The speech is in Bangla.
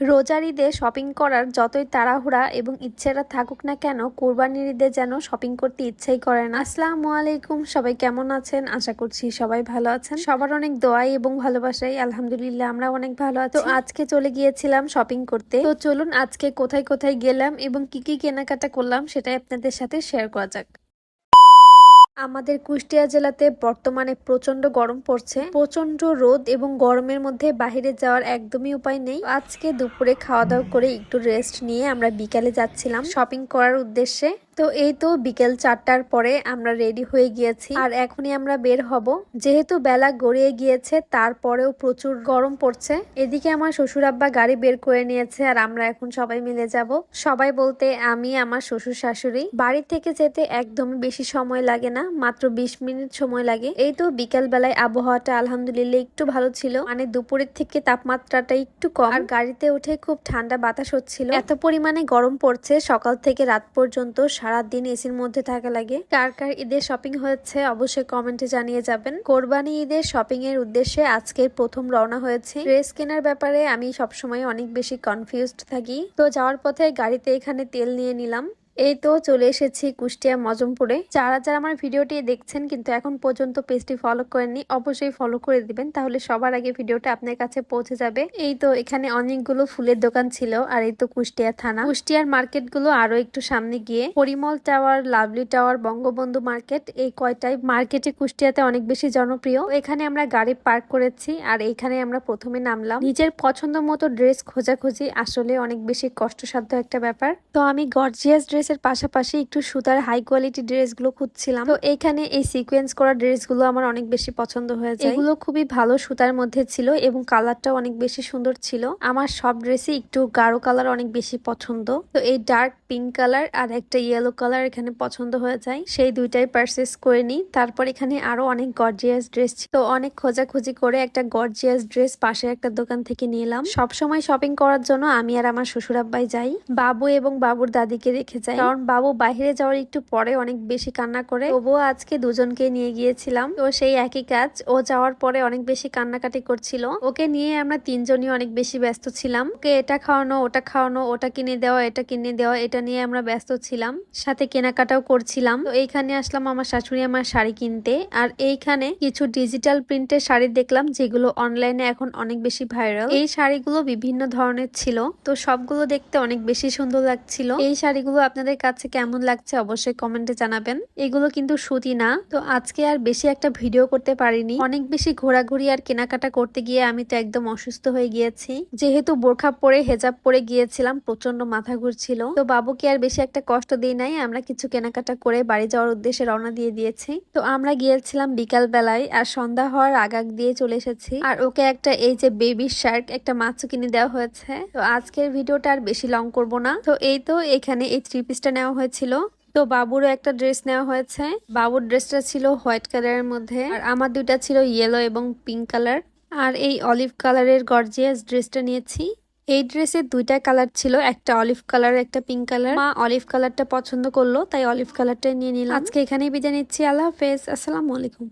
রোজার ঈদে শপিং করার যতই তাড়াহুড়া এবং ইচ্ছেটা থাকুক না কেন, কোরবানির ঈদে যেন শপিং করতে ইচ্ছাই করে না। আসসালামু আলাইকুম, সবাই কেমন আছেন? আশা করছি সবাই ভালো আছেন। সবার অনেক দোয়াই এবং ভালোবাসাই, আলহামদুলিল্লাহ, আমরা অনেক ভালো আছি। আজকে চলে গিয়েছিলাম শপিং করতে। তো চলুন আজকে কোথায় কোথায় গেলাম এবং কি কি কেনাকাটা করলাম সেটাই আপনাদের সাথে শেয়ার করা যাক। আমাদের কুষ্টিয়া জেলাতে বর্তমানে প্রচণ্ড গরম পড়ছে। প্রচণ্ড রোদ এবং গরমের মধ্যে বাহিরে যাওয়ার একদমই উপায় নেই। আজকে দুপুরে খাওয়া দাওয়া করে একটু রেস্ট নিয়ে আমরা বিকালে যাচ্ছিলাম শপিং করার উদ্দেশ্যে। তো এই তো বিকেল চারটার পরে আমরা রেডি হয়ে গিয়েছি। আর এখনই আমরা বের হব। যেহেতু বেলা গড়িয়ে গিয়েছে, তারপরেও প্রচুর গরম পড়ছে। এদিকে আমার শ্বশুর আব্বা গাড়ি বের করে নিয়েছে আর আমরা এখন সবাই মিলে যাব। সবাই বলতে আমি, আমার শ্বশুর শাশুড়ি। বাড়ি থেকে যেতে একদম বেশি সময় লাগে না, মাত্র বিশ মিনিট সময় লাগে। এই তো বিকেল বেলায় আবহাওয়াটা আলহামদুলিল্লাহ একটু ভালো ছিল। মানে দুপুরের থেকে তাপমাত্রাটা একটু কম। আর গাড়িতে উঠে খুব ঠান্ডা বাতাস হচ্ছিল। এত পরিমাণে গরম পড়ছে সকাল থেকে রাত পর্যন্ত। সারাদিন এসির মধ্যে থাকা লাগে। কার কার ঈদের শপিং হয়েছে অবশ্যই কমেন্টে জানিয়ে যাবেন। কোরবানি ঈদের শপিং এর উদ্দেশ্যে আজকে প্রথম রওনা হয়েছে। ড্রেস কেনার ব্যাপারে আমি সবসময় অনেক বেশি কনফিউজড থাকি। তো যাওয়ার পথে গাড়িতে এখানে তেল নিয়ে নিলাম। এই তো চলে এসেছি কুষ্টিয়া মজমপুরে। যারা যারা আমার ভিডিওটি দেখছেন কিন্তু এখন পর্যন্ত পেজটি ফলো করেননি, অবশ্যই ফলো করে দিবেন, তাহলে সবার আগে ভিডিওটা আপনার কাছে পৌঁছে যাবে। এই তো এখানে অনেকগুলো ফুলের দোকান ছিল আর এই তো কুষ্টিয়া থানা। কুষ্টিয়ার মার্কেটগুলো আরও একটু সামনে গিয়ে Parimal Tower, Lovely Tower, Bangabandhu Market, এই কয়টাই মার্কেটে কুষ্টিয়াতে অনেক বেশি জনপ্রিয়। এখানে আমরা গাড়ি পার্ক করেছি আর এখানে আমরা প্রথমে নামলাম। নিজের পছন্দ মতো ড্রেস খোঁজাখুঁজি আসলে অনেক বেশি কষ্টসাধ্য একটা ব্যাপার। তো আমি গর্জিয়াস ড্রেস ড্রেসের পাশাপাশি একটু সুতার হাই কোয়ালিটি ড্রেসগুলো খুঁজছিলাম। তো এখানে এই সিকোয়েন্স করা ড্রেসগুলো আমার অনেক বেশি পছন্দ হয়েছে এগুলো খুবই ভালো সুতার মধ্যে ছিল এবং কালারটাও অনেক বেশি সুন্দর ছিল। আমার সব ড্রেসই একটু গাঢ় কালার অনেক বেশি পছন্দ। তো এই ডার্ক পিঙ্ক কালার আর একটা ইয়েলো কালার এখানে পছন্দ হয়ে যায়। সেই দুইটাই পারচেস করে নিই। তারপর এখানে আরও অনেক গর্জিয়াস ড্রেস তো অনেক খোঁজাখুঁজি করে একটা গর্জিয়াস ড্রেস পাশে একটা দোকান থেকে নিলাম। সব সময় শপিং করার জন্য আমি আর আমার শ্বশুর আব্বাই যাই। বাবু এবং বাবুর দাদিকে রেখে যাই। কারণ বাবু বাইরে যাওয়ার একটু পরে অনেক বেশি কান্না করে। তবুও আজকে দুজনকে নিয়ে গিয়েছিলাম। তো সেই একই কাজ। ও যাওয়ার পরে অনেক বেশি কান্নাকাটি করছিল। ওকে নিয়ে আমরা তিনজনই অনেক বেশি ব্যস্ত ছিলাম। ওকে এটা খাওয়ানো, ওটা খাওয়ানো, ওটা কিনে দেওয়া, এটা কিনে দেওয়া, এটা নিয়ে আমরা ব্যস্ত ছিলাম। সাথে কেনাকাটাও করছিলাম। তো এইখানে আসলাম আমার শাশুড়ি আমার শাড়ি কিনতে। আর এইখানে কিছু ডিজিটাল প্রিন্টের শাড়ি দেখলাম, যেগুলো অনলাইনে এখন অনেক বেশি ভাইরাল। এই শাড়িগুলো বিভিন্ন ধরনের ছিল। তো সবগুলো দেখতে অনেক বেশি সুন্দর লাগছিল। এই শাড়িগুলো আপনাদের আপনাদের কাছে কেমন লাগছে অবশ্যই কমেন্টে জানাবেন। এগুলো কিন্তু সুতি না। তো আজকে আর বেশি একটা ভিডিও করতে পারিনি। অনেক বেশি ঘোরাঘুরি আর কেনাকাটা করতে গিয়ে আমি তো একদম অসুস্থ হয়ে গিয়েছি। যেহেতু বোরখা পরে, হেজাব পরে গিয়েছিলাম প্রচণ্ড মাথা ঘুরছিল। তো বাবুকে আর বেশি একটা কষ্ট দিই নাই, আমরা কিছু কেনাকাটা করে বাড়ি যাওয়ার উদ্দেশ্যে রওনা দিয়ে দিয়েছি। তো আমরা গিয়েছিলাম বিকাল বেলায় আর সন্ধ্যা হওয়ার আগাগ দিয়ে চলে এসেছি। আর ওকে একটা এই যে বেবি শার্ট একটা মাছও কিনে দেওয়া হয়েছে। তো আজকের ভিডিওটা আর বেশি লং করব না। তো এই তো এখানে এই থ্রি পিস ড্রেসটা নেওয়া হয়েছিল। তো বাবুরও একটা ড্রেস নেওয়া হয়েছে। বাবুর ড্রেসটা ছিল হোয়াইট কালারের মধ্যে আর আমার দুইটা ছিল ইয়েলো এবং পিঙ্ক কালার। আর এই অলিভ কালারের গর্জিয়াস ড্রেসটা নিয়েছি। এই ড্রেসের দুইটা কালার ছিল, একটা অলিভ কালার, একটা পিঙ্ক কালার। মা অলিভ কালারটা পছন্দ করল, তাই অলিভ কালারটা নিয়ে নিলাম। আজকে এখানেই বিদায় নিচ্ছি। আল্লাহ হাফেজ। আসসালামু আলাইকুম।